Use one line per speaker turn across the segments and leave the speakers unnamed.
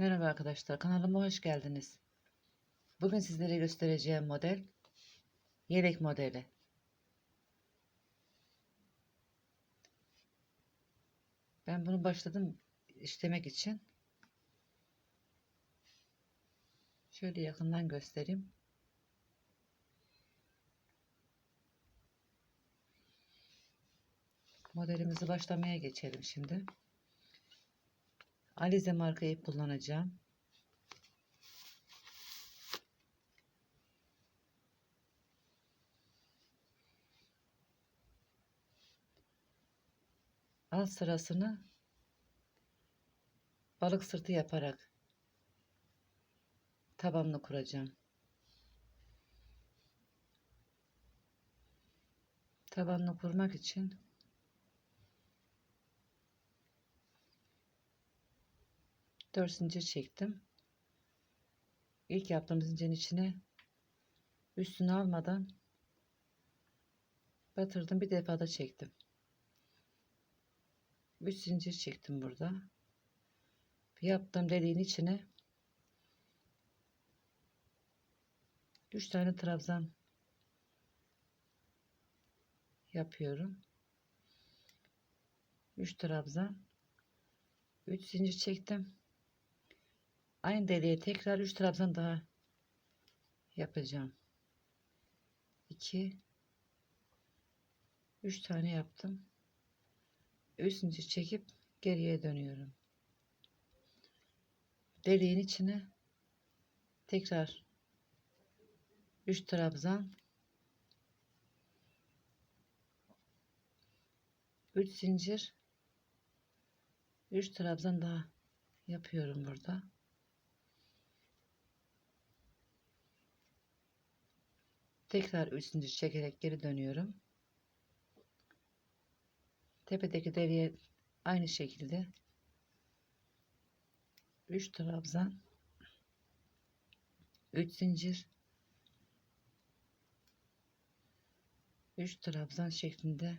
Merhaba arkadaşlar, kanalıma hoş geldiniz. Bugün sizlere göstereceğim model yelek modeli. Ben bunu başladım işlemek için. Şöyle yakından göstereyim. Modelimizi başlamaya geçelim şimdi. Alize marka ip kullanacağım. Alt sırasını balık sırtı yaparak tabanını kuracağım. Tabanını kurmak için dört zincir çektim. İlk yaptığım zincirin içine üstünü almadan batırdım. Bir defa da çektim. 3 zincir çektim burada. Yaptığım deliğin içine 3 tane trabzan yapıyorum. 3 trabzan 3 zincir çektim. Aynı deliğe tekrar 3 trabzan daha yapacağım. 2 3 tane yaptım. 3 zincir çekip geriye dönüyorum. Deliğin içine tekrar 3 trabzan 3 zincir 3 trabzan daha yapıyorum burada. Tekrar 3 zincir çekerek geri dönüyorum. Tepedeki deliğe aynı şekilde 3 trabzan 3 zincir 3 trabzan şeklinde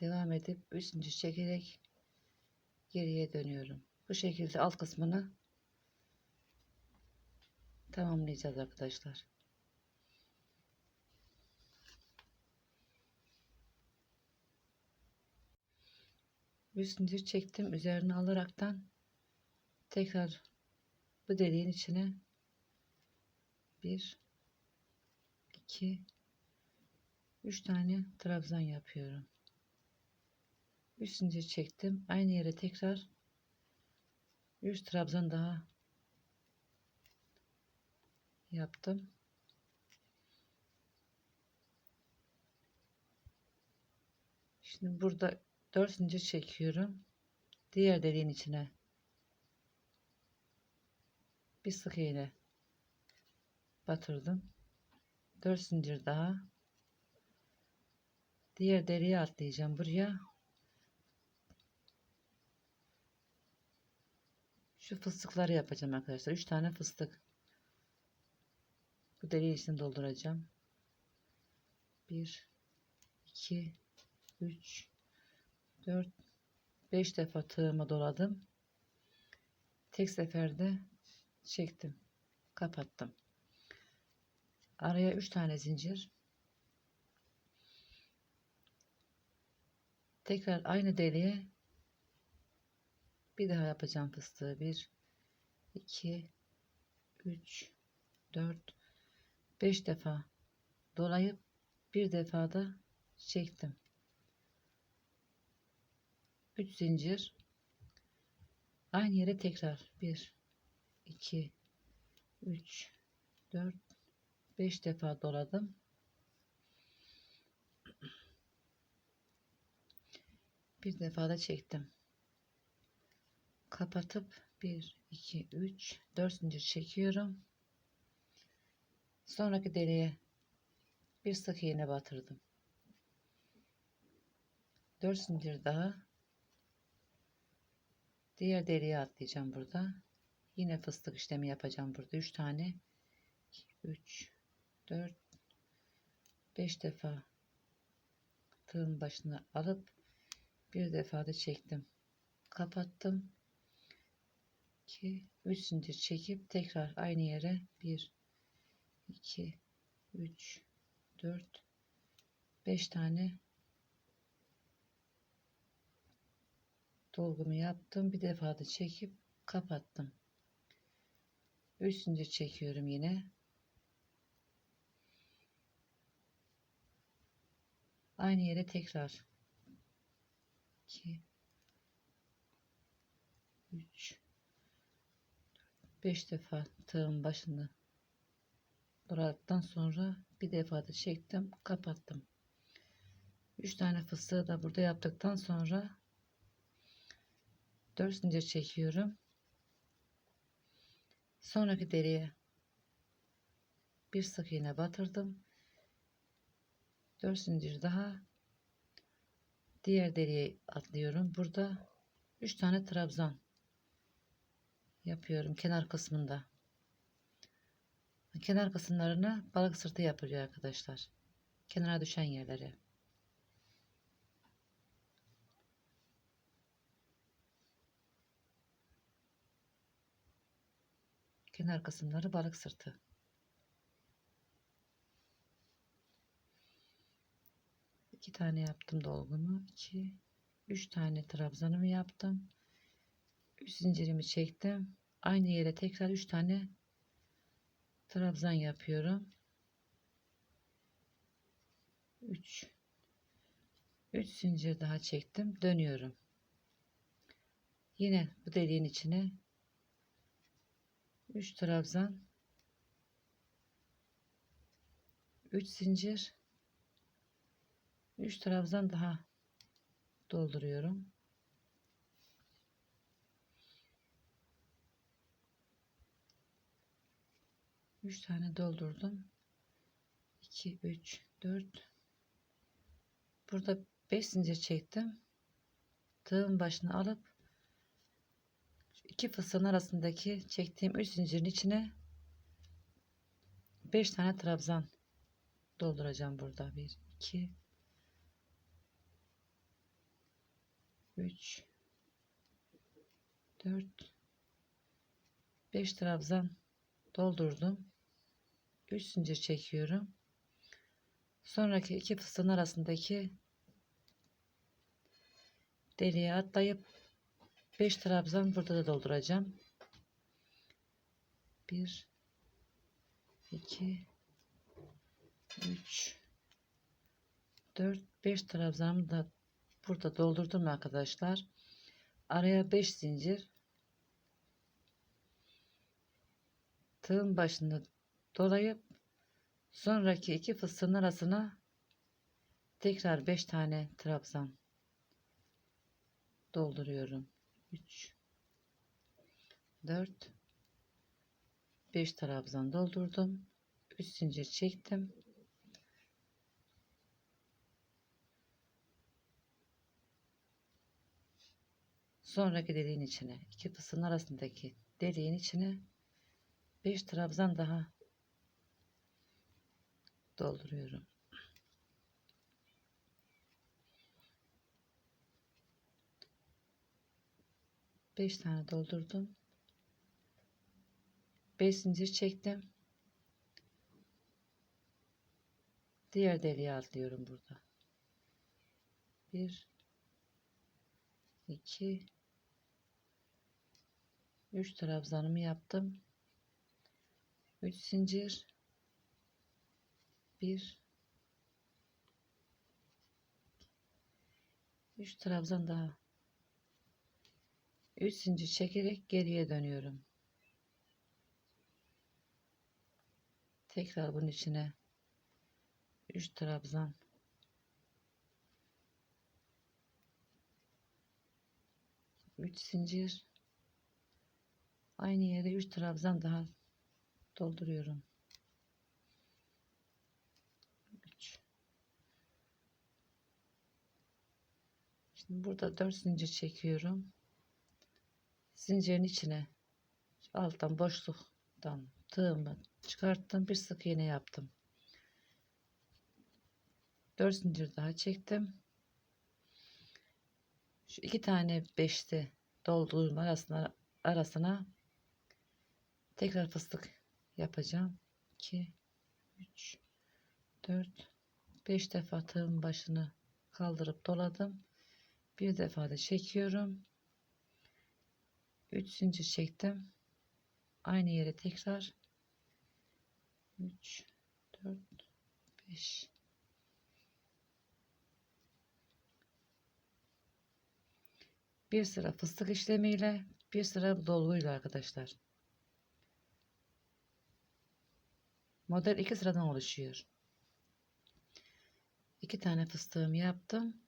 devam edip 3 zincir çekerek geriye dönüyorum. Bu şekilde alt kısmını tamamlayacağız arkadaşlar. Bir zincir çektim üzerine alaraktan tekrar bu deliğin içine 1 2 3 tane trabzan yapıyorum. 3 zincir çektim. Aynı yere tekrar 3 trabzan daha yaptım. Şimdi burada 4 zincir çekiyorum. Diğer deliğin içine bir sık iğne batırdım. 4 zincir daha. Diğer deliğe atlayacağım buraya. Şu fıstıkları yapacağım arkadaşlar. 3 tane fıstık. Bu içine dolduracağım. 1 2 3 4 5 defa tığımı doladım. Tek seferde çektim. Kapattım. Araya 3 tane zincir. Tekrar aynı deliğe bir daha yapacağım fıstığı. 1 2 3 4 5 defa dolayıp bir defa da çektim. 3 zincir. Aynı yere tekrar. 1 2 3 4 5 defa doladım. Bir defa da çektim. Kapatıp 1 2 3 4 zincir çekiyorum sonraki deliğe bir sık iğne batırdım 4 zincir daha Diğer deliğe atlayacağım burada. Yine fıstık işlemi yapacağım burada. 3 tane. 3 4 5 defa tığın başına alıp bir defa da çektim. kapattım 2 3 zincir çekip tekrar aynı yere 1 2 3 4 5 tane dolgumu yaptım. Bir defa da çekip kapattım. 3 zincir çekiyorum yine. Aynı yere tekrar. 2 3 5 defa tığın başını doladıktan sonra bir defa da çektim kapattım. 3 tane fıstığı da burada yaptıktan sonra 4 zincir çekiyorum. Sonraki deriye bir sık iğne batırdım. 4 zincir daha. Diğer deriye atlıyorum. Burada 3 tane trabzan yapıyorum kenar kısmında kenar kısımlarına balık sırtı yapılıyor arkadaşlar. Kenara düşen yerlere kenar kısımları balık sırtı. İki tane yaptım dolgumu. 2 3 tane trabzanımı yaptım. 3 zincirimi çektim. Aynı yere tekrar 3 tane trabzan yapıyorum. 3 3 zincir daha çektim. Dönüyorum. Yine bu deliğin içine 3 trabzan 3 zincir. 3 trabzan daha dolduruyorum. Üç tane doldurdum. 2, 3, 4. Burada 5 zincir çektim. Tığın başını alıp iki fıstığın arasındaki çektiğim 3 zincirin içine 5 tane trabzan dolduracağım burada. 1, 2, 3 4 5 trabzan doldurdum 3 zincir çekiyorum. Sonraki iki fıstığın arasındaki deliğe atlayıp 5 trabzan burada da dolduracağım. 1 2 3 4 5 trabzanımı da burada doldurdum arkadaşlar. Araya 5 zincir. Tığın başını dolayıp sonraki iki fıstığın arasına tekrar 5 tane trabzan dolduruyorum. 3 4 5 trabzan doldurdum. 3 zincir çektim. Sonraki deliğin içine iki fıstığın arasındaki deliğin içine 5 trabzan daha dolduruyorum. Beş tane doldurdum. Beş zincir çektim. Diğer deliğe atlıyorum burada. Bir, iki, 3 trabzanımı yaptım 3 zincir 1 3 trabzan daha 3 zincir çekerek geriye dönüyorum. Tekrar bunun içine 3 trabzan üç zincir. Aynı yere 3 trabzan daha dolduruyorum. 3 Şimdi burada 4 zincir çekiyorum. Zincirin içine alttan boşluktan tığımı çıkarttım. Bir sık iğne yaptım. 4 zincir daha çektim. Şu iki tane beşli dolduğum arasına arasına tekrar fıstık yapacağım. 2 3 4 5 defa tığın başını kaldırıp doladım. Bir defa da çekiyorum. 3 zincir çektim. Aynı yere tekrar 3 4 5 bir sıra fıstık işlemiyle bir sıra dolguyla arkadaşlar. Model iki sıradan oluşuyor. İki tane fıstığımı yaptım.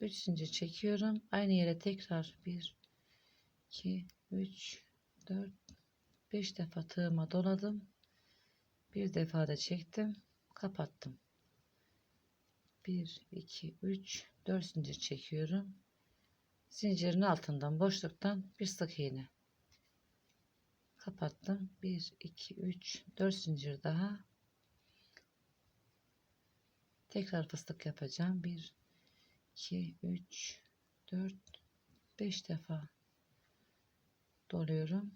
3 zincir çekiyorum. Aynı yere tekrar 1 2 3 4 5 defa tığıma doladım. Bir defa da çektim. Kapattım. 1 2 3 4 zincir çekiyorum. Zincirin altından boşluktan bir sık iğne. Kapattım. 1 2 3 4 zincir daha. Tekrar fıstık yapacağım. 1 2 3 4 5 defa doluyorum.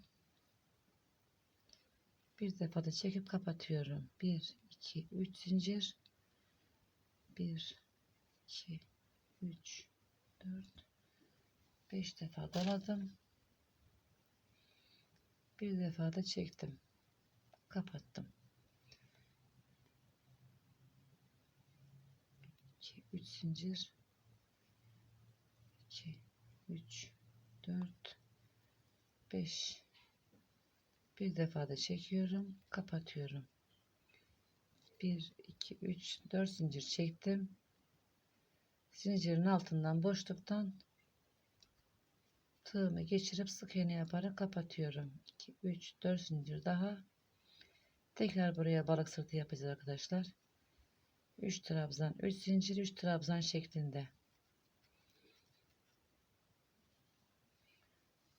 Bir defa da çekip kapatıyorum. 1 2 3 zincir 1 2 3 4 5 defa doladım. Bir defa da çektim. Kapattım. 2 3 zincir 2 3 4 5 bir defa da çekiyorum kapatıyorum. 1 2 3 4 zincir çektim. Zincirin altından boşluktan tığımı geçirip sık iğne yaparak kapatıyorum. 2 3 4 zincir daha. Tekrar buraya balık sırtı yapacağız arkadaşlar. 3 trabzan 3 zincir 3 trabzan şeklinde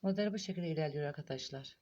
model bu şekilde ilerliyor arkadaşlar